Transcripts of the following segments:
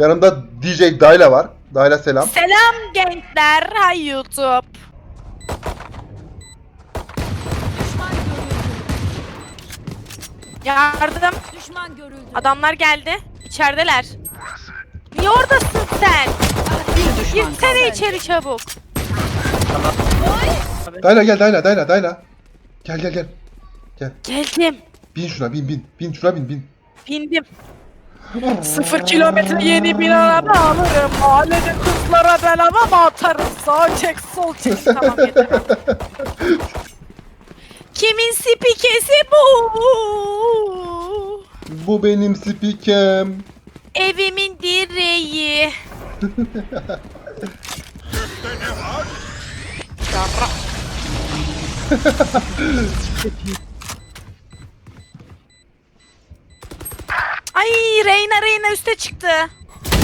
Yanımda DJ Dayla var. Dayla selam. Selam gençler. Hay YouTube. Yardım. Düşman görüldü. Adamlar geldi. İçerideler. Niye oradasın sen? Bir düşman Girsene içeri çabuk. Dayla gel Dayla Dayla Dayla. Gel gel gel. Geldim. Bin şuna bin bin. Bin şuna bin bin. Bindim. Sıfır kilometre yeni bir araba alırım. Mahallede kızlara ben hava atarım. Sağ çek sol çek. Tamam yeter. Kimin spikesi bu? Bu benim spikem. Evimin direği. Yarra. Ay Reyna Reyna üste çıktı.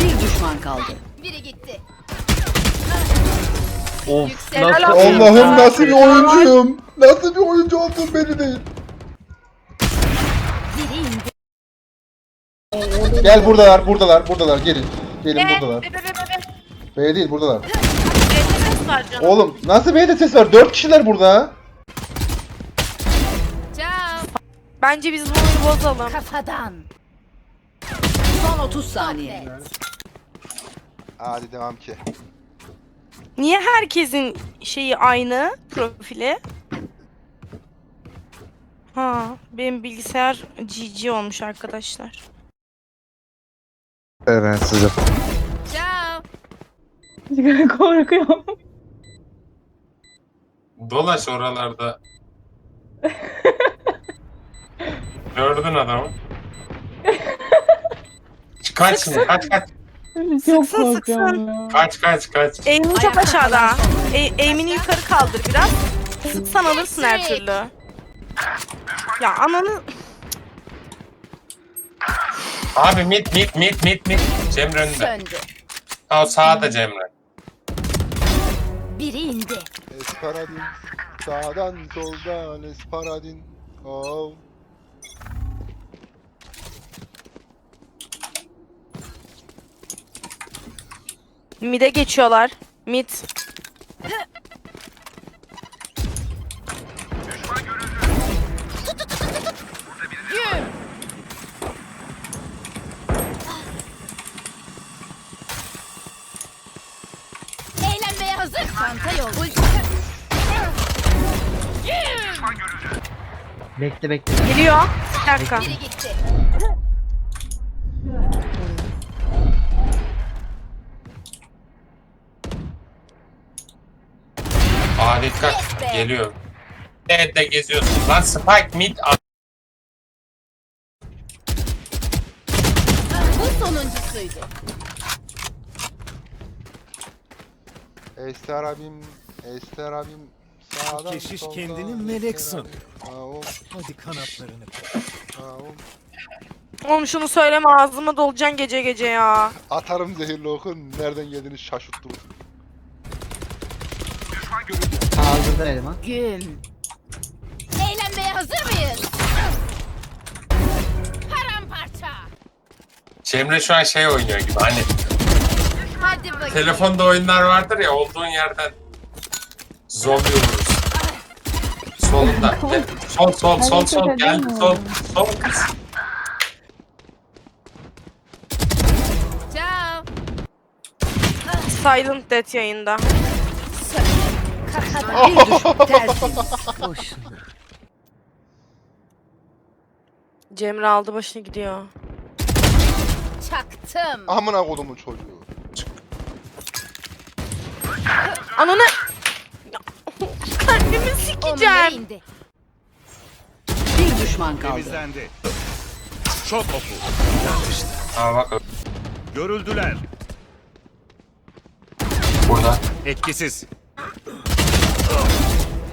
Bir düşman kaldı. Biri gitti. Of nasıl. Allah'ım nasıl bir oyuncuyum. Nasıl bir oyuncu oldum belli değil. Biri indi. Gel buradalar buradalar buradalar gelin. Gelin Be, buradalar. be, be, be, be. B değil buradalar. Elinde var canım. Oğlum nasıl B'de ses var? 4 kişiler burada. Ciao. Bence biz bunu bozalım. Kafadan. Son 30 saniye. Hadi devam ki. Niye herkesin şeyi aynı profili? Ha, benim bilgisayar GG olmuş arkadaşlar. Evet size. Ciao. Korkuyorum. Dolaş oralarda. Gördün adamı. Kaç şimdi kaç kaç Çok Sıksın, korkuyorum ya. kaç kaç kaç. Aim'ini çok aşağıda. E, aim'ini yukarı kaldır biraz. Sıksan alırsın her türlü. Ya ananı... Abi mit mit mit mit mit. Cemre önünde. Söndü. Ha o sağda Cemre. Biri indi. Esparadin. Sağdan soldan esparadin. Oh. Mid'e geçiyorlar. Mid. Eğlenmeye hazır. Çanta yol. Ulti. Bekle bekle. Geliyor. Bir dakika. Biri gitti. Aa dikkat. Geliyor. Evet de geziyorsun. Lan Spike mid. Bu sonuncusuydu. Ester abim, Ester abim sağdan Keşiş soldan, kendini Ester melek abim. sanıyor. Hadi kanatlarını oh. Oğlum şunu söyleme ağzıma dolacaksın gece gece ya. Atarım zehirli okun. Nereden geldiğini şaşırttırır. Kaldırdı elma. Güm. Eğlenmeye hazır mıyız? Paramparça. Cemre şu an şey oynuyor gibi hani Hadi bakayım. telefonda oyunlar vardır ya olduğun yerden zombi vururuz. Solunda. Gel. Sol sol sol sol gel sol sol kız. Ciao. Silent Death yayında. Bir düşman. Cemre aldı başını gidiyor. Çaktım. Amına kodumun çocuğu. Ananı... Kalbimi Onlara sikeceğim. indi. Bir düşman kaldı. temizlendi. Çok oku. Aa bak Görüldüler. burada. Etkisiz.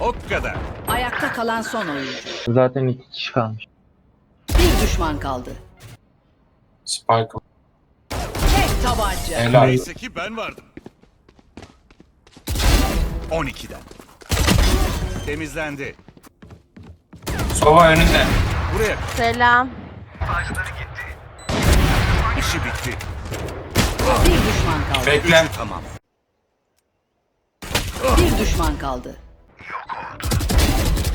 O kadar. Ayakta kalan son oyuncu. Zaten iki kişi kalmış. Bir düşman kaldı. Spike Tek tabanca. helal. Neyse ki ben vardım. 12'den. Temizlendi. Sova önünde. Buraya Selam. işi bitti. Bir düşman kaldı. Bekle. Tamam. Bir düşman kaldı.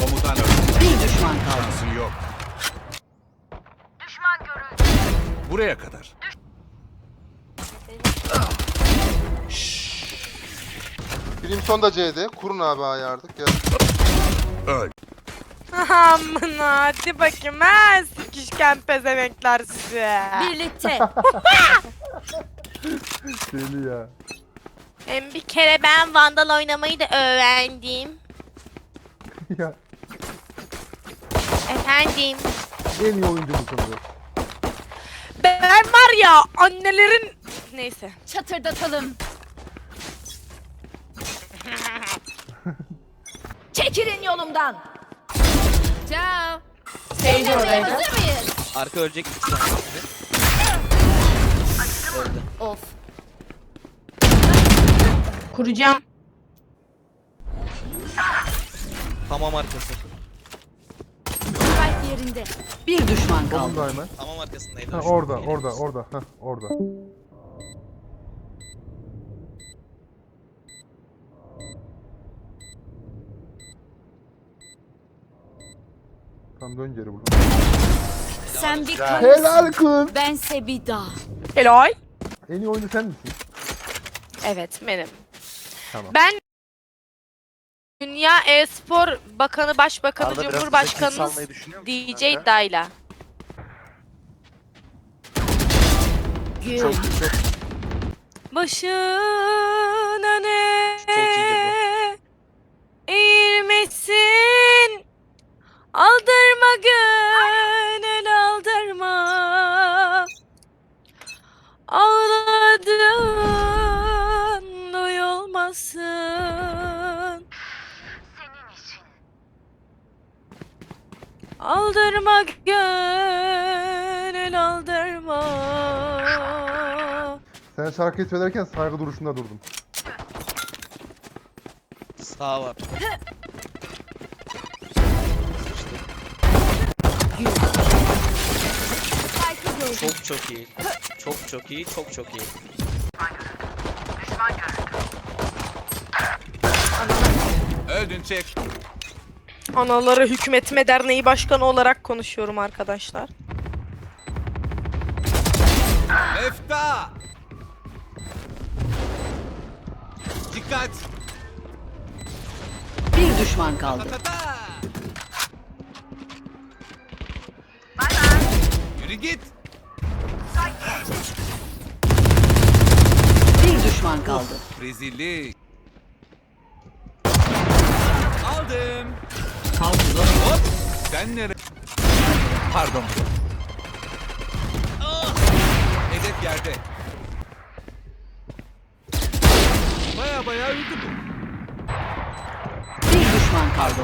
Komutan öldü. Bir düşman kaldı. Şansın yok. Düşman görüldü. Buraya kadar. Brimstone da C'de. Kurun abi ayağı artık. Gel. Öl. Aman hadi bakayım ha sikişken pezevenkler sizi. Birlikte. Deli ya. Hem bir kere ben Vandal oynamayı da öğrendim. ya Efendim. en iyi oyuncu bu? Ben var ya annelerin... Neyse. Çatırdatalım. Çekilin yolumdan. Ciao. Seyirci oradaydı. Hazır mıyız? Arka ölecek bir tane. Öldü. Of. Kuracağım. Tamam arkası. Kalp yerinde. Bir düşman kaldı. Hemen. Tamam arkasındaydı. Ha, Şu orada, yere orada, orada. Ha, orada. Tamam dön geri buradan. Sen bir Helal kız. Bense bir dağ. Helal. En iyi oyuncu sen misin? Evet benim. Tamam. Ben Dünya E-Spor Bakanı, Başbakanı, Arada biraz Cumhurbaşkanımız bize kill salmayı düşünüyor musun DJ kanka? Dayla. Çok çok Başın duyulmasın. Aldırma gönül aldırma. Sen şarkıyı söylerken saygı duruşunda durdum. sağ var. Çok çok iyi. Çok çok iyi. Çok çok iyi. Öldün çek. Anaları Hükmetme Derneği Başkanı olarak konuşuyorum arkadaşlar. Efta. Dikkat. Bir düşman kaldı. Tata. Yürü git. Bir düşman kaldı. Rezillik. Aldım. Hop. Sen nere? Pardon. Ah! Hedef yerde. Baya baya öldü bu. Bir düşman kaldı.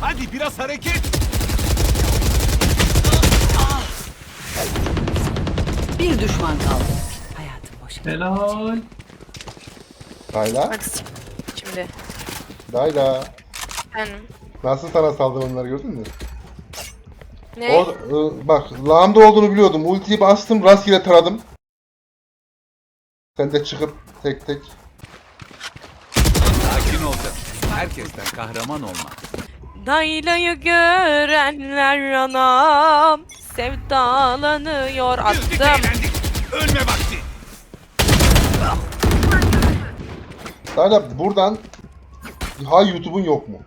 Hadi biraz hareket. Bir düşman kaldı. Boş. Dayla, Hadi s- şimdi. Dayla. Efendim. Nasıl sana saldırımları gördün mü? Ne? O, ı, bak lağımda olduğunu biliyordum. Ultiyi bastım, rastgele taradım. Sen de çıkıp tek tek. Sakin olacaksın. Herkesten kahraman olma. Dayla'yı görenler anam sevdalanıyor attım. eğlendik. Ölme vakti. Dayla buradan ha YouTube'un yok mu?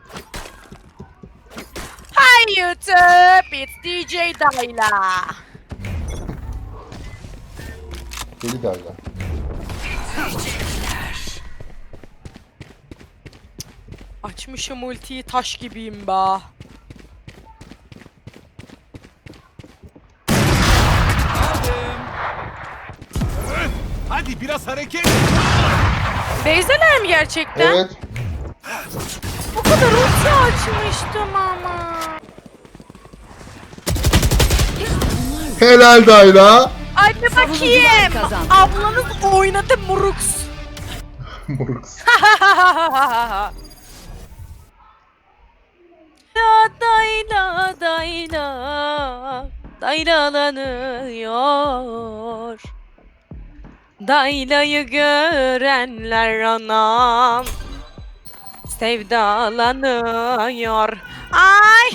Hi YouTube, it's DJ Dayla. Deli Dayla. Açmışım ultiyi taş gibiyim ba. Hadi biraz hareket. Beyzeler mi gerçekten? Evet. O kadar ulti açmıştım ama. Helal Dayla. Savunucular bakayım. Ablanız oynadı Muruks. Morux. La dayla dayla daylalanıyor. Daylayı görenler anam sevdalanıyor. Ay